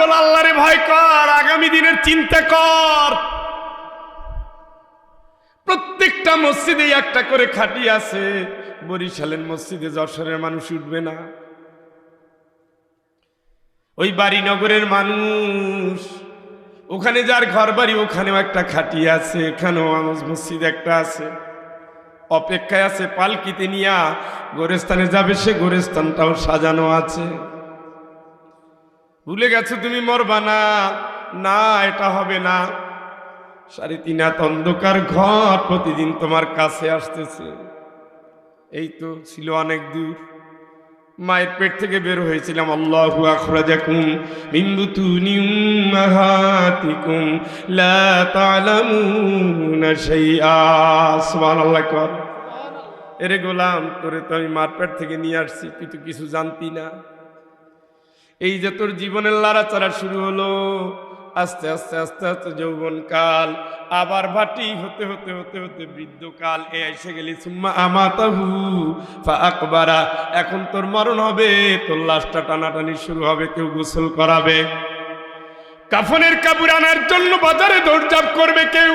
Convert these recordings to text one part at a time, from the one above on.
কেবল আল্লাহরে ভয় কর, আগামী দিনের চিন্তা কর। প্রত্যেকটা মসজিদে একটা করে খাটি আছে, বরিশালের মসজিদে যশোরের মানুষ উঠবে না। ওই বাড়িনগরের মানুষ, ওখানে যার ঘর বাড়ি ওখানেও একটা খাটি আছে, এখানেও আমার মসজিদ একটা আছে। অপেক্ষায় আছে, পালকিতে নিয়া গোরেস্থানে যাবে সে, গোরেস্থানটাও সাজানো আছে। ভুলে গেছো তুমি মরবা না। না, এটা হবে না। সাড়ে তিন হাত অন্ধকার ঘর প্রতিদিন তোমার কাছে আসতেছে। এই তো ছিল অনেক দূর। মায়ের পেট থেকে বের হয়েছিলাম। আল্লাহু আখরাজাকুম বুতুনি উম্মাহাতিকুম লা তা'লামুনা শাইআ। সুবহানাল্লাহ এরে গোলাম, তোরে তো আমি মার পেট থেকে নিয়ে আসছি, তুই তো কিছু জানতি না। এই যে তোর জীবনের লাড়াচাড়া শুরু হলো, আস্তে আস্তে আস্তে আস্তে যৌবন কাল আবার ভাটি হতে হতে হতে হতে বৃদ্ধকাল, এ এসে গেলি, সুম্মা আমাতাহু আকবারা এখন তোর মরণ হবে, তোর লাশটা টানাটানি শুরু হবে, কেউ গোসল করাবে। কাফনের কাপড় আনার জন্য বাজারে দৌড়ঝাঁপ করবে কেউ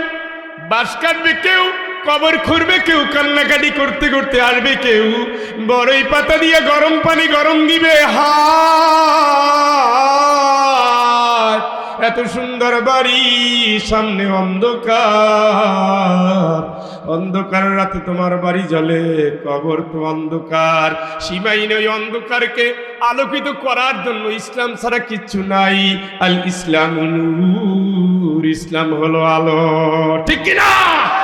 বাস কাটবে কেউ কবর খুঁড়বে কেউ, কান্নাকাটি করতে করতে আসবে কেউ। বড়ই পাতা দিয়ে গরম পানি গরম দিবে। হা! এত সুন্দর বাড়ি, সামনে অন্ধকার। অন্ধকার রাতে তোমার বাড়ি জ্বলে, কবর তো অন্ধকার। সীমাহীন ওই অন্ধকারকে আলোকিত করার জন্য ইসলাম ছাড়া কিচ্ছু নাই। আল ইসলাম ইসলাম হলো আলো। ঠিক কিনা?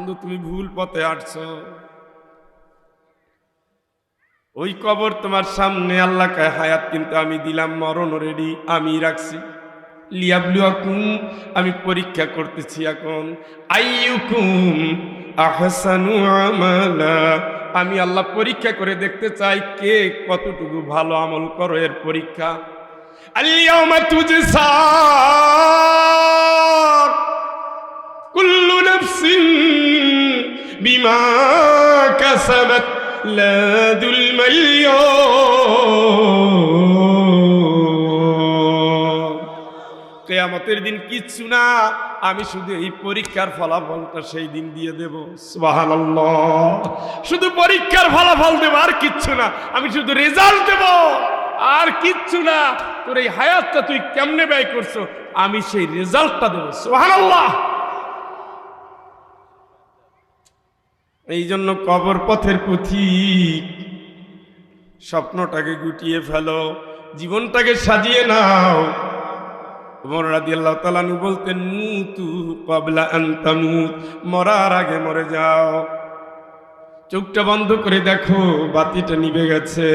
বন্ধু, তুমি ভুল পথে আটছো ওই কবর তোমার সামনে আল্লাহ কায় হায়াত কিন্তু আমি দিলাম মরণ রেডি আমি রাখছি। লিয়াবলুয়াকুম, আমি পরীক্ষা করতেছি এখন। আইয়ুকুম আমালা, আমি আল্লাহ পরীক্ষা করে দেখতে চাই কে কতটুকু ভালো আমল করো এর পরীক্ষা। আলিয়াউমা তুজসা বিমা كسبت لا দুলমাল কেয়ামতের দিন কিচ্ছু না, আমি শুধু এই পরীক্ষার ফলাফলটা সেই দিন দিয়ে দেব। শুধু পরীক্ষার ফলাফল দেব, আর কিচ্ছু না, আমি শুধু রেজাল্ট দেব। আর কিচ্ছু না, তোর এই হায়াতটা তুই কেমনে ব্যয় করছ? আমি সেই রেজাল্টটা দেবো। সোহানাল্লাহ এই জন্য কবর পথের পথিক স্বপ্নটাকে গুটিয়ে ফেলো, জীবনটাকে সাজিয়ে নাও। ওমর রাদিয়াল্লাহু তাআলা নু বলতেন, মুতু ক্বাবলা আন মরার আগে মরে যাও। চোখটা বন্ধ করে দেখো, বাতিটা নিভে গেছে।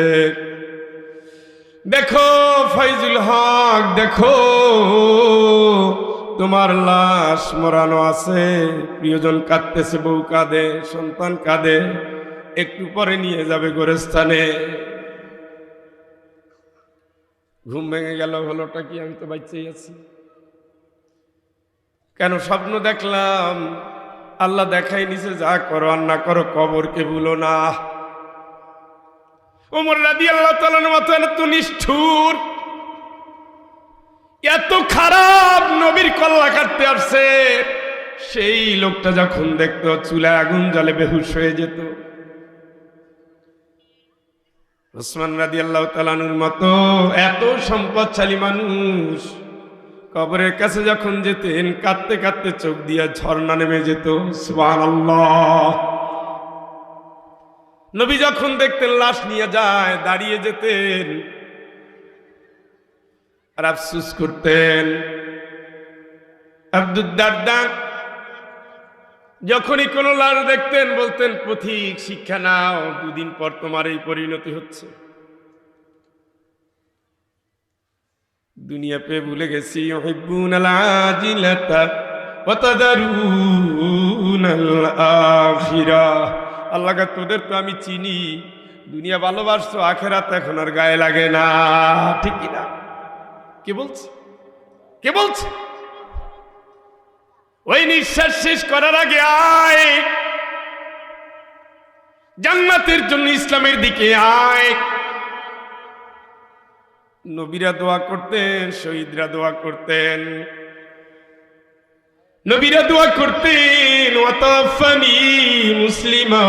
দেখো ফাইজুল হক, দেখো তোমার লাশ মরানো আছে। প্রিয়জন কাঁদতেছে, বউ কাঁদে, সন্তান কাঁদে। একটু পরে নিয়ে যাবে গোরস্থানে। ঘুম ভেঙে গেল, হলোটা কি আমি তো বাচ্চাই আছি। কেন স্বপ্ন দেখলাম, আল্লাহ দেখাই নিছে, যা করো আর না করো কবরকে ভুলো না। ওমর রাদি আল্লাহ তালার এত নিষ্ঠুর, এত খারাপ। আসছে, সেই লোকটা যখন দেখতো চুলায় আগুন জলে বেহুশ হয়ে যেত। ওসমান রাদি আল্লাহ তালানুর মতো এত সম্পদশালী মানুষ কবরের কাছে যখন যেতেন, কাঁদতে কাঁদতে চোখ দিয়ে ঝর্ণা নেমে যেত নবী যখন দেখতেন, লাশ নিয়ে যায়, দাঁড়িয়ে যেতেন, আর আফসুস করতেন আব্দুদ্দারদা যখনই কোনো লাশ দেখতেন, বলতেন, পথিক, শিক্ষা নাও, দুদিন পর তোমার এই পরিণতি হচ্ছে। দুনিয়া পেয়ে ভুলে গেছি আল্লাহ তোদের তো আমি চিনি, দুনিয়া ভালোবাসছো, আখেরাত এখন আর গায়ে লাগে না। ঠিক না কে বলছে? কে বলছে? ওই নিঃশ্বাস শেষ করার আগে আয়। জান্নাতের জন্য ইসলামের দিকে আয়। নবীরা দোয়া করতেন, শহীদরা দোয়া করতেন। নবীরা দোয়া করতেন, ওয়াতাফানি মুসলিমা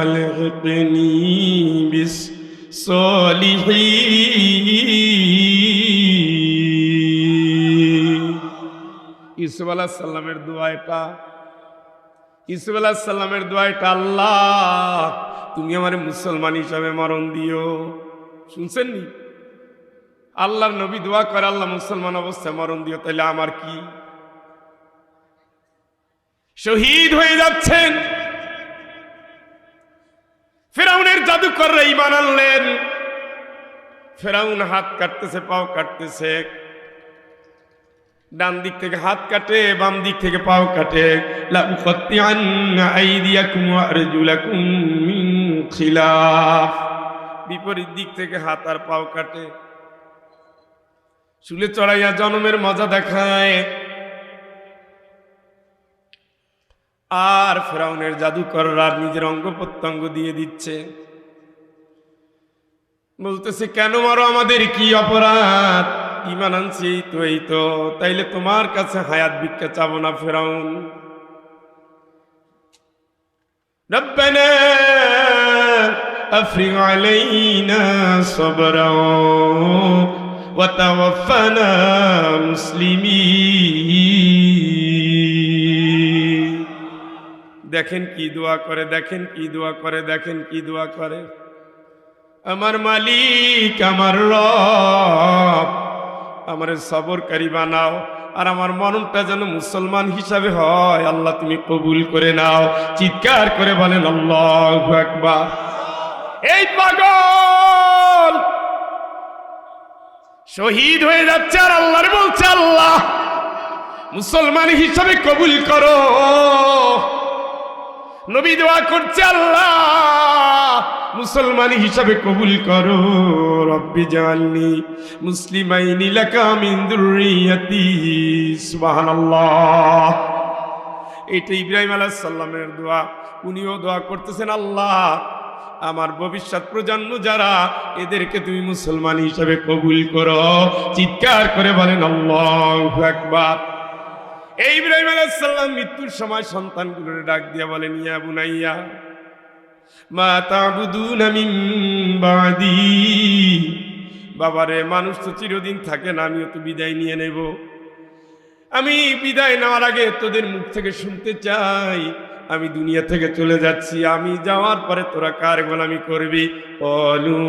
আলহিকনি বিস সলিহিন ইসুফ সাল্লামের দোয়া এটা ইসুফ সাল্লামের দোয়া এটা আল্লাহ, তুমি আমার মুসলমান হিসাবে মরণ দিও। শুনছেন নি আল্লাহর নবী দোয়া করে আল্লাহ মুসলমান অবস্থায় মরণ দিও তাহলে আমার কি? শহীদ হয়ে যাচ্ছেন। ফেরাউনের জাদুকররা ইমান আনলেন। ফেরাউন হাত কাটতেছে, পাও কাটতেছে। ডান দিক থেকে হাত কাটে, বাম দিক থেকে পাও কাটে। বিপরীত দিক থেকে হাত আর পাও কাটে। চুলে চড়াইয়া জনমের মজা দেখায়। আর ফেরাউনের জাদুকররা নিজের অঙ্গ প্রত্যঙ্গ দিয়ে দিচ্ছে। বলতেছে, কেন মারো আমাদের কি অপরাধ? ইমান আনছি এই তো এই তো তাইলে তোমার কাছে হায়াত ভিক্ষা চাবো না ফেরাউন ربنا أفرغ علينا صبرا وتوفنا مسلمين দেখেন কি দোয়া করে দেখেন কি দোয়া করে দেখেন কি দোয়া করে আমার মালিক আমার রব আমার সবরকারী বানাও, আর আমার মননটা যেন মুসলমান হিসাবে হয়। আল্লাহ, তুমি কবুল করে নাও। চিৎকার করে বলেন, আল্লাহ একবার এই পাগল! শহীদ হয়ে যাচ্ছে আর আল্লাহর বলছে, আল্লাহ, মুসলমান হিসাবে কবুল করো। নবী দোয়া করছে আল্লাহ। মুসলমান হিসাবে কবুল করো, রব্বি জাননি সুবহানাল্লাহ। এটা ইব্রাহিম আলাইহিস সালামের দোয়া। উনিও দোয়া করতেছেন, আল্লাহ, আমার ভবিষ্যৎ প্রজন্ম যারা, এদেরকে তুমি মুসলমান হিসাবে কবুল করো। চিৎকার করে বলেন, আল্লাহ আকবার। এই ইব্রাহিম আলাইহিস সালাম মৃত্যুর সময় সন্তানগুলোর ডাক দিয়া বলেন, ইয়া বুনাইয়া, মা তাবুদুনা মিন বাদি। বাবারে, মানুষ তো চিরদিন থাকে না, আমিও তো বিদায় নিয়ে নেব। আমি বিদায় নেওয়ার আগে তোদের মুখ থেকে শুনতে চাই। আমি দুনিয়া থেকে চলে যাচ্ছি, আমি যাওয়ার পরে তোরা কার গোলামি করবি? অলু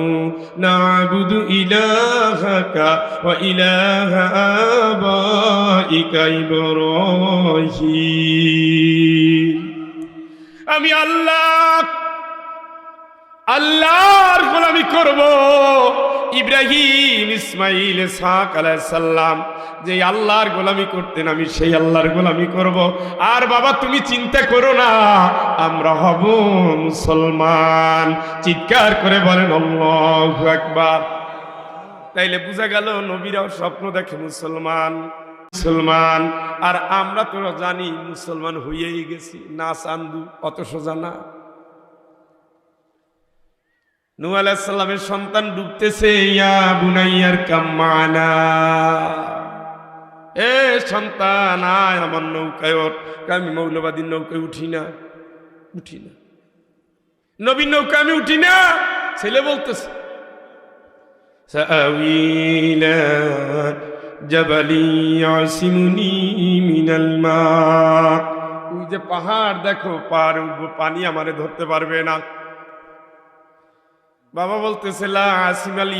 নাবুদু ইলাহাকা ইলাহা আমি আল্লাহ, আল্লাহর গোলামি করব। ইব্রাহিম, ইসমাইল সাক সাল্লাম যে আল্লাহর গোলামি করতেন আমি সেই আল্লাহর গোলামি করব। আর বাবা, তুমি চিন্তা করো না, আমরা হব মুসলমান। চিৎকার করে বলেন, আল্লাহ একবার তাইলে বোঝা গেল, নবীরাও স্বপ্ন দেখে মুসলমান মুসলমান। আর আমরা তো জানি, মুসলমান হইয়েই গেছি। না চান্দু অত সোজা না নূ আলাইসাল্লামের সন্তান ডুবতেছে, ইয়া বুনাইয়ার কাম্মানা। এ সন্তান, আয় আমার নৌকায় আমি মৌলবাদীর নৌকায় উঠি না। উঠি না। নবীন নৌকা আমি উঠি না। ছেলে বলতেছে যে পাহাড়, দেখো, পার পানি আমারে ধরতে পারবে না। বাবা বলতেছে, লা আসিম আল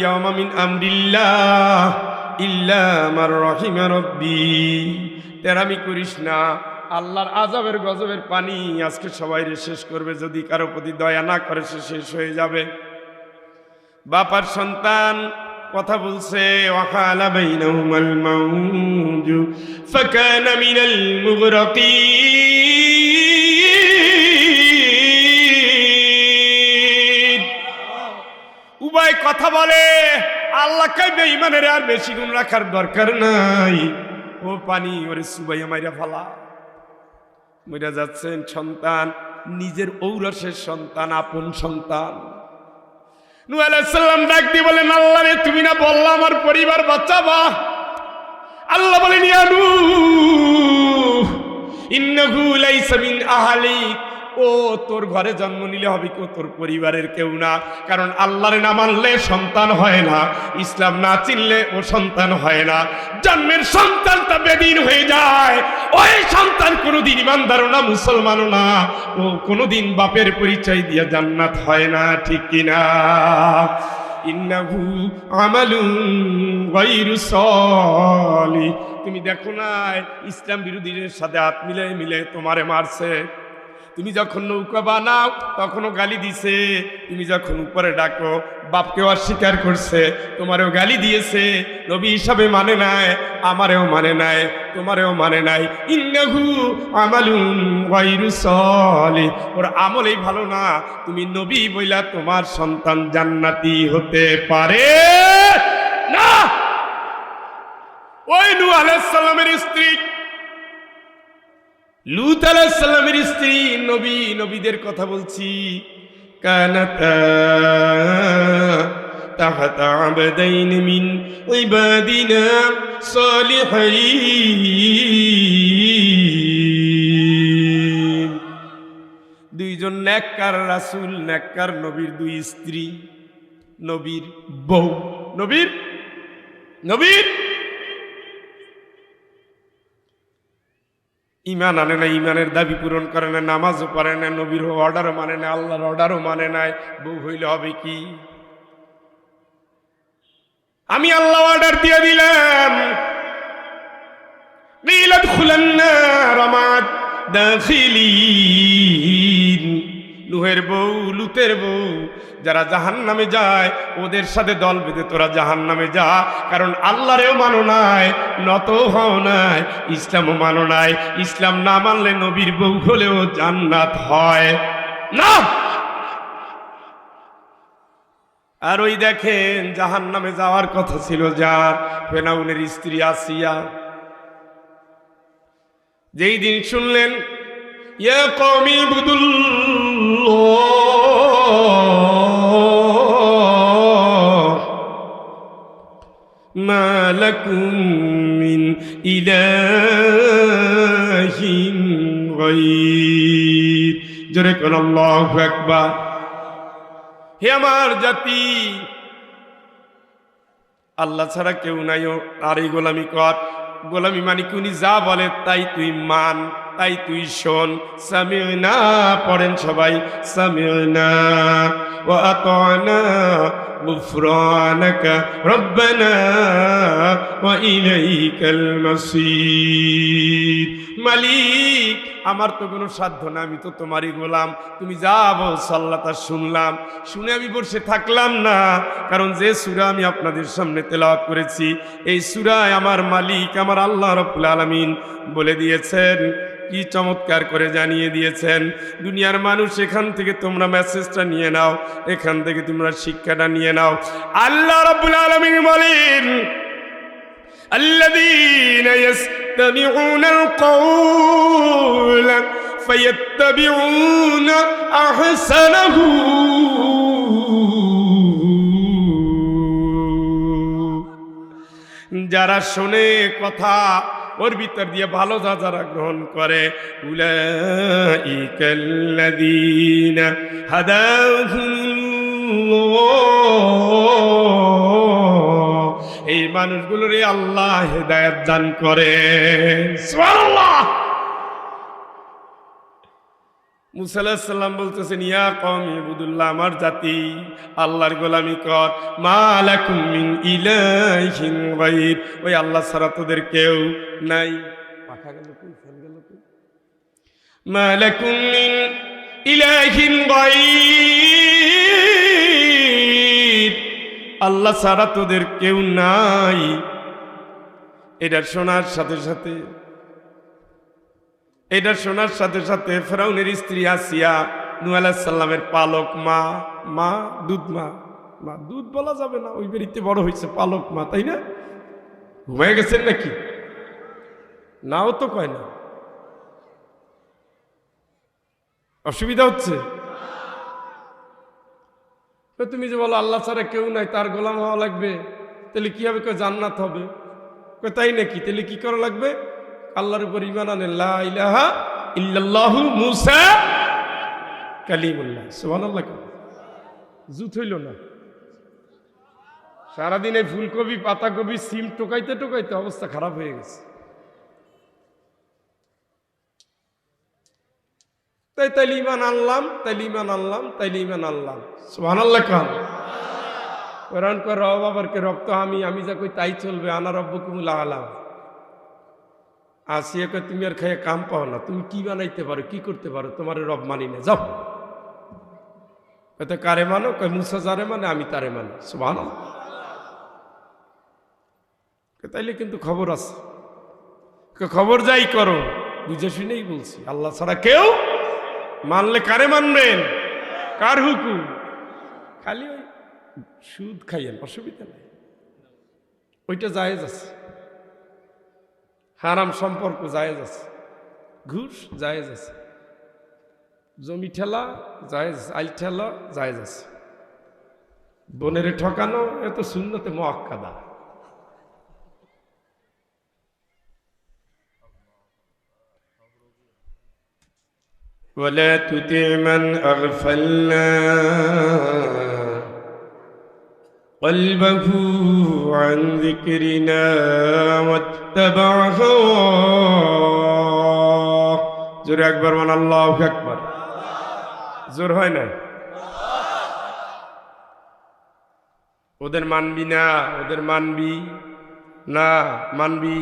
তেরামি করিস না, আল্লাহর আজাবের গজবের পানি আজকে সবাই শেষ করবে, যদি কারও প্রতি দয়া না করে সে শেষ হয়ে যাবে। বাপার সন্তান কথা বলছে, ওয়াকালা উভয় কথা বলে। আল্লাহকে বেঈমানের আর বেশি গুণ রাখার দরকার নাই। ও পানি, ওরে সুবাইয়া মাইরা ফালা। মইরা যাচ্ছেন সন্তান, নিজের ঔরসের সন্তান, আপন সন্তান। নু আলাইসাল্লাম ডাক দিয়ে বলেন, আল্লাহ রে, তুমি না বললা আমার পরিবার বাঁচাবা? আল্লাহ বলেন ইয়ানু ইন্নাহু লাইসা মিন আহলিক। ও তোর ঘরে জন্ম নিলে হবে কেউ তোর পরিবারের কেউ না। কারণ আল্লাহরে না মানলে সন্তান হয় না। ইসলাম না চিনলে ও সন্তান হয় না। জন্মের সন্তানটা বেদিন হয়ে যায়। ওই সন্তান কোনোদিন ইমানদারও না, মুসলমানও না। ও কোনোদিন বাপের পরিচয় দিয়ে জান্নাত হয় না, ঠিক কিনা ইন্নাহু আমালুন গায়রু সলিহ। তুমি দেখো না ইসলাম বিরোধীদের সাথে হাত মিলে মিলে তোমারে মারছে। তুমি যখন নৌকা বানাও, তখনও গালি দিছে। তুমি যখন উপরে ডাকো, বাপকেও অস্বীকার করছে। তোমারও গালি দিয়েছে। নবী হিসাবে মানে নাই, আমারেও মানে নাই, তোমারেও মানে নাই। ইন্নাহু আমালুন গায়রু ওর আমলেই ভালো না। তুমি নবী বইলা তোমার সন্তান জান্নাতি হতে পারে না। ওই নূহ আলাইহিস সালামের স্ত্রী লুত স্ত্রী নবী, নবীদের কথা বলছি। কানাতা মিন দুইজন নেককার রাসূল, নেককার নবীর দুই স্ত্রী, নবীর বউ। নবীর? নবীর? ইমান আনে না ইমানের দাবি পূরণ করে না নামাজও পড়ে না নবীর অর্ডারও মানে না আল্লাহর অর্ডারও মানে নাই। বউ হইলে হবে কি? আমি আল্লাহ অর্ডার দিয়ে দিলাম। খুলেন না রমাত দাখিলিন। লুহের বউ, লুতের বউ। যারা জাহান নামে যায়, ওদের সাথে দল বেঁধে তোরা জাহান নামে যা। কারণ আল্লাহরেও মানো নাই, নত হও নাই, ইসলামও মানো নাই। ইসলাম না মানলে নবীর বউ হলেও জান্নাত হয় না। আর ওই দেখেন জাহান নামে যাওয়ার কথা ছিল যার ফেনাউনের স্ত্রী আসিয়া। যেই দিন শুনলেন, ইয়া কওমি বুদুল্লাহ মা লাকুম মিন ইলাহিন গায়র জোরে কোন আল্লাহু আকবার। হে আমার জাতি, আল্লাহ ছাড়া কেউ নাই আর এই গোলামি কর। গোলামি মানে কুনি যা বলে তাই তুই মান। তাই তুই শোন সামিনা পড়েন সবাই সামিনা ও আতনা غفرانك ربنا وإليك المصير মালিক আমার তো কোনো সাধ্য না আমি তো তোমারই গোলাম তুমি যা বলছো আল্লাহ তা শুনলাম শুনে আমি বসে থাকলাম না কারণ যে সুরা আমি আপনাদের সামনে তেলাওয়াত করেছি এই সুরায় আমার মালিক আমার আল্লাহ রব্বুল আলামিন বলে দিয়েছেন কি চমৎকার করে জানিয়ে দিয়েছেন দুনিয়ার মানুষ এখান থেকে তোমরা মেসেজটা নিয়ে নাও এখান থেকে তোমরা শিক্ষাটা নিয়ে নাও আল্লাহ রব্বুল আলামিন বলেন الذين يستمعون القول فيتبعون احسنه যারা শোনে কথা ওর ভিতর দিয়ে ভালো যা যারা গ্রহণ করে উলাইকাল্লাযীনা হাদাহুমুল্লাহ এই মানুষগুলোরে আল্লাহ হেদায়েত দান করে। সুবহানাল্লাহ। মুসা আলাইহিস সালাম বলতেছেন, ইয়া কওমি ইবুদুল্লাহ, আমার জাতি, আল্লাহর গোলামি কর। ওই আল্লাহ ছাড়া তোদের কেউ নাই। পাখা গেল কই ফেল গেল কই মালাকুম মিন ইলাহিন আল্লাহ ছাড়া তোদের কেউ নাই। এটা শোনার সাথে সাথে, এটা শোনার সাথে সাথে ফেরাউনের স্ত্রী আসিয়া নু সাল্লামের পালক মা মা, দুধ মা মা, দুধ বলা যাবে না, ওই বেরিতে বড় হয়েছে পালক মা, তাই না? ঘুমিয়ে গেছেন নাকি? নাও তো কয় না। অসুবিধা হচ্ছে? তুমি যে বলো, আল্লাহ ছাড়া কেউ নাই, তার গোলাম হওয়া লাগবে। তাহলে কি হবে কই জান্নাত হবে? তাই নাকি? তাহলে কি করা লাগবে? আল্লাহর উপর ইমান আনে ইলাহা ইল্লাল্লাহু মুসা কালিমুল্লাহ। সুবহানাল্লাহ জুত হইল না। সারাদিন এই ফুলকপি, পাতাকপি, সিম টোকাইতে টোকাইতে অবস্থা খারাপ হয়ে গেছে। তাই তাইলে ইমান আনলাম তাইলে ইমান আনলাম তাইলে ইমান আনলাম। সুহান আল্লাহ খান কোরআন কর রব রক্ত আমি আমি যা কই তাই চলবে, আনা রব্ব কুমুলা আলাম আসিয়া কই তুমি আর খাইয়ে কাম পাও না, তুমি কি বানাইতে পারো, কি করতে পারো, তোমার রব মানি না, যাও। কত কারে মানো? কই মুসা যারে মানে আমি তারে মানি। সুহান তাইলে কিন্তু খবর আছে। খবর যাই করো, বুঝে শুনেই বলছি, আল্লাহ ছাড়া কেউ মানলে কারে মানবেন? কার হুকুম? খালি ওই সুদ খাইয়েন, অসুবিধা নেই। ওইটা জায়েজ আছে। হারাম সম্পর্ক জায়েজ আছে। ঘুষ জায়েজ আছে। জমি ঠেলা জায়েজ আইল ঠেলা জায়েজ আছে। বনেরে ঠকানো এত শূন্যতে মহাক্কাদা ولا تطع من أغفلنا قلبه عن ذكرنا واتبع هواه জোর একবার মান আল্লাহ একবার জোর হয় না ওদের মানবি না ওদের মানবি না মানবি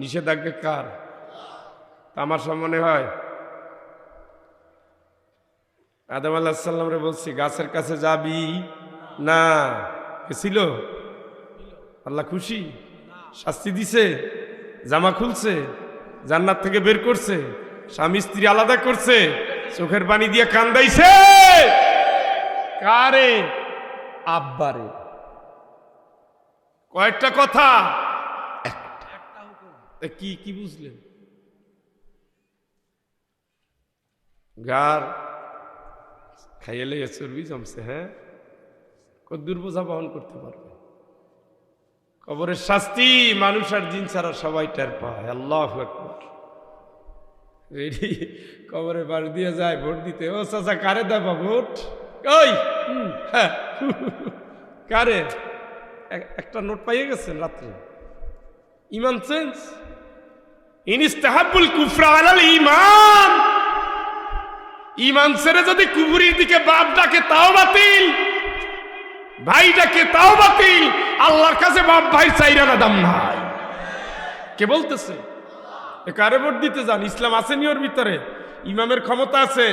নিষেধাজ্ঞা কার তা আমার সামনে হয় আদম আল্লাহ রে বলছি, গাছের কাছে যাবি? না। ছিল? আল্লাহ খুশি? শাস্তি দিছে। জামা খুলছে। জান্নাত থেকে বের করছে। স্বামী স্ত্রী আলাদা করছে। চোখের পানি দিয়ে কান্দাইছে। কারে? আব্বারে কয়েকটা কথা। কি কি বুঝলেন? গার খাইয়েলে চর্বি জমছে হ্যাঁ? কদ্দুর বোঝা বহন করতে পারবে। কবরের শাস্তি মানুষ আর জিন ছাড়া সবাই টের পায়। আল্লাহ রেডি? কবরে বাড়ি দিয়ে যায়, ভোট দিতে। ও চাচা, কারে দেবা ভোট? ওই! হ্যাঁ। কারে? একটা নোট পাইয়ে গেছেন রাত্রে? ইমান চেঞ্জ? ইনিস্তাহাবুল কুফরা আলাল ইমান! ইমান ছেড়ে যদি কুবুরির দিকে বাপ ডাকে, তাও বাতিল। ভাই ডাকে, তাও বাতিল। আল্লাহর কাছে বাপ, ভাই চাইরা না দাম নাই। কে বলতেছে? কারে ভোট দিতে যান? ইসলাম আসেনি ওর ভিতরে? ইমামের ক্ষমতা আছে।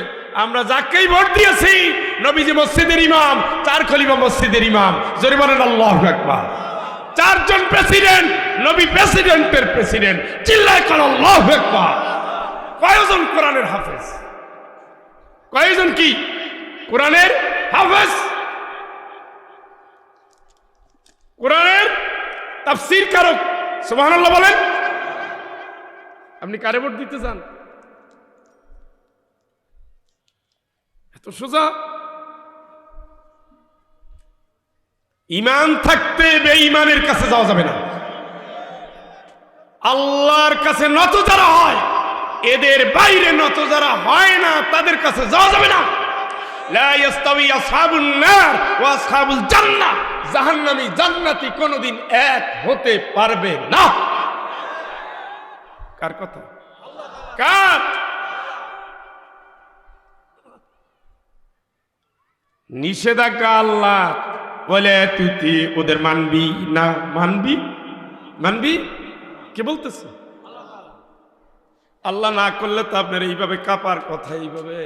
আমরা যাকেই ভোট দিয়েছি, নবীজি মসজিদের ইমাম, চার খলিফা মসজিদের ইমাম। জোরে বলেন, আল্লাহ একবার চারজন প্রেসিডেন্ট, নবী প্রেসিডেন্টের প্রেসিডেন্ট। চিল্লায় কর, আল্লাহ একবার কয়জন কোরআনের হাফেজ? কয়জন কি? কোরআনের হাফেজ? কোরআনের তাফসীর কারক। সুবহানাল্লাহ বলেন। আপনি কারে ভোট দিতে চান? এত সোজা? ইমান থাকতে বেঈমানের কাছে যাওয়া যাবে না। আল্লাহর কাছে নত যারা হয় এদের বাইরে নত যারা হয় না, তাদের কাছে যাওয়া যাবে না। কোনোদিন এক হতে পারবে না। কার কথা? নিষেধাজ্ঞা আল্লাহ। বলে, তুই ওদের মানবি না মানবি? মানবি? কে বলতেছে? আল্লাহ না করলে তো আপনার এইভাবে কাপার কথা এইভাবে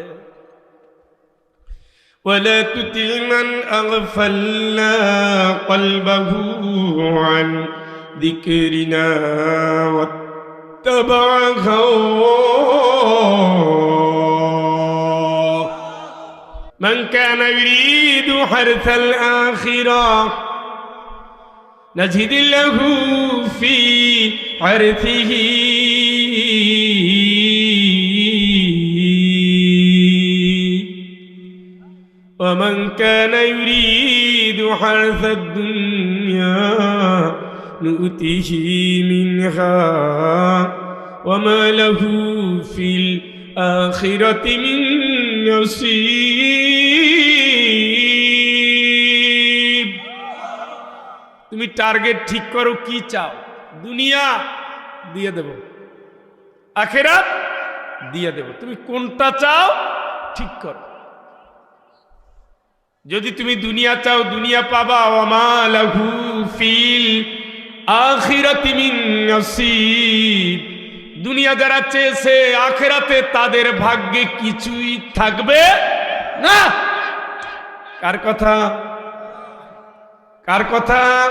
ولا تطع من أغفلنا قلبه عن ذكرنا واتبع هواه من كان يريد حرث الآخرة نجد له في حرثه ومن كان يريد حرث الدنيا نؤته منها وما له في الآخرة من نصيب তুমি টার্গেট ঠিক করো কি চাও দুনিয়া দিয়ে দেব। আখেরাত দিয়ে দেব। তুমি কোনটা চাও ঠিক কর। যদি তুমি দুনিয়া চাও, দুনিয়া পাবা। ওমালাহু ফিল আখিরাতি মিন নসিব। দুনিয়া যারা চেয়েছে আখেরাতে, তাদের ভাগ্যে কিছুই থাকবে না। কার কথা? কার কথা?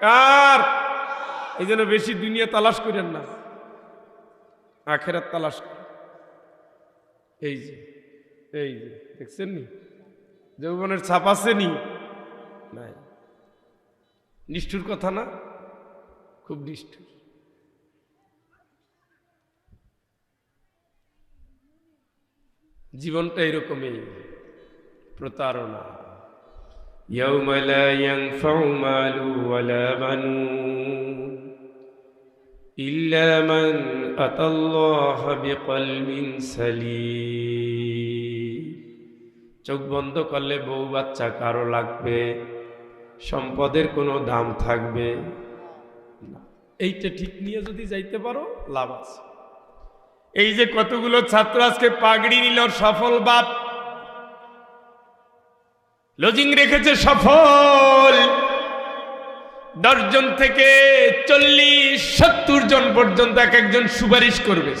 কার? এই জন্য বেশি দুনিয়া তালাশ করেন না আখেরাত তালাশ করেন এই যে এই যে দেখছেন নি যৌবনের ছাপ আছে নি নাই নিষ্ঠুর কথা না খুব নিষ্ঠুর জীবনটা এরকমই প্রতারণা يوم لا ينفع مال ولا بنون إلا من أتى الله بقلب سليم চোখ বন্ধ করলে বউ বাচ্চা কারো লাগবে সম্পদের কোনো দাম থাকবে না। এইটা ঠিক নিয়ে যদি যাইতে পারো লাভ আছে এই যে কতগুলো ছাত্র আজকে পাগড়ি নিল সফল বাপ লজিং রেখেছে সফল দশজন থেকে চল্লিশ, সত্তর জন পর্যন্ত এক একজন সুপারিশ করবে।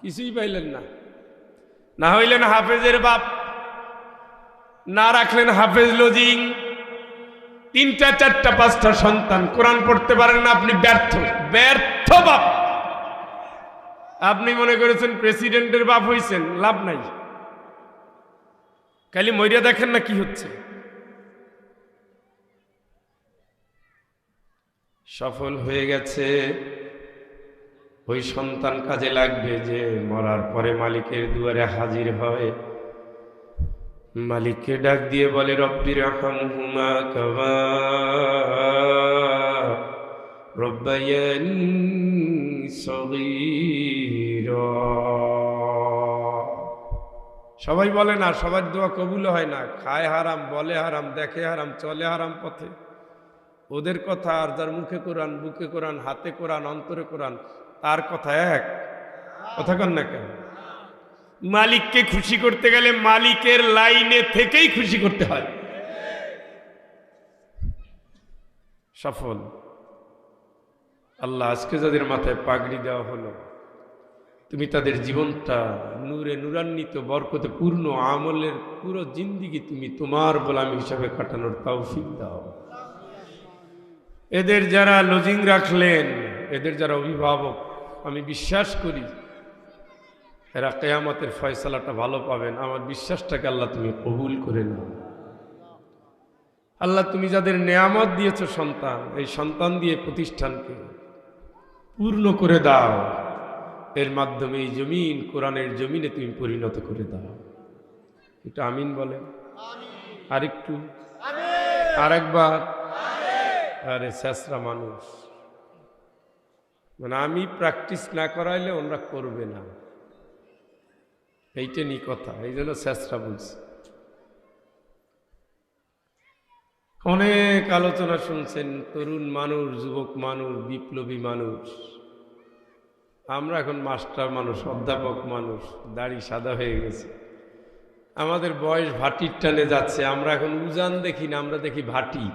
কিছুই পাইলেন না। না হইলেন হাফেজের বাপ, না রাখলেন হাফেজ লজিং। তিনটা, চারটা, পাঁচটা সন্তান। কোরআন পড়তে পারেন না, আপনি ব্যর্থ। ব্যর্থ বাপ। আপনি মনে করেছেন প্রেসিডেন্টের বাপ হইছেন, লাভ নাই। খালি মরিয়া দেখেন না কি হচ্ছে। সফল হয়ে গেছে। ওই সন্তান কাজে লাগবে যে মরার পরে মালিকের দুয়ারে হাজির হয়। মালিককে ডাক দিয়ে বলে রব্বির হুমা সগীরা। সবাই বলে না, সবার দোয়া কবুল হয় না। খায় হারাম, বলে হারাম, দেখে হারাম, চলে হারাম পথে। ওদের কথা আর যার মুখে কোরআন, বুকে কোরআন, হাতে কোরআন, অন্তরে কোরআন, তার কথা এক? কথা কন না কেন? মালিককে খুশি করতে গেলে মালিকের লাইনে থেকেই খুশি করতে হয়। সফল। আল্লাহ আজকে যাদের মাথায় পাগড়ি দেওয়া হলো, তুমি তাদের জীবনটা নূরে নূরান্বিত, বরকতে পূর্ণ আমলের পুরো জিন্দিগি তুমি তোমার গোলাম হিসাবে কাটানোর তৌফিক দাও। এদের যারা লজিং রাখলেন এদের যারা অভিভাবক আমি বিশ্বাস করি এরা কেয়ামতের ফয়সালাটা ভালো পাবেন। আমার বিশ্বাসটাকে আল্লাহ তুমি কবুল করে নাও। আল্লাহ তুমি যাদের নেয়ামত দিয়েছ সন্তান এই সন্তান দিয়ে প্রতিষ্ঠানকে পূর্ণ করে দাও। এর মাধ্যমে এই জমিন কোরআনের জমিনে তুমি পরিণত করে দাও। একটু আমিন বলেন। আরেকটু। আরেকবার। আরে শেষরা মানুষ। মানে আমি প্র্যাকটিস না করাইলে ওনারা করবে না। এইটা নি কথা, এই জন্য শেষরা বলছি। অনেক আলোচনা শুনছেন, তরুণ মানুষ, যুবক মানুষ, বিপ্লবী মানুষ। আমরা এখন মাস্টার মানুষ, অধ্যাপক মানুষ, দাড়ি সাদা হয়ে গেছে। আমাদের বয়স ভাটির টানে যাচ্ছে, আমরা এখন উজান দেখি না, আমরা দেখি ভাটি।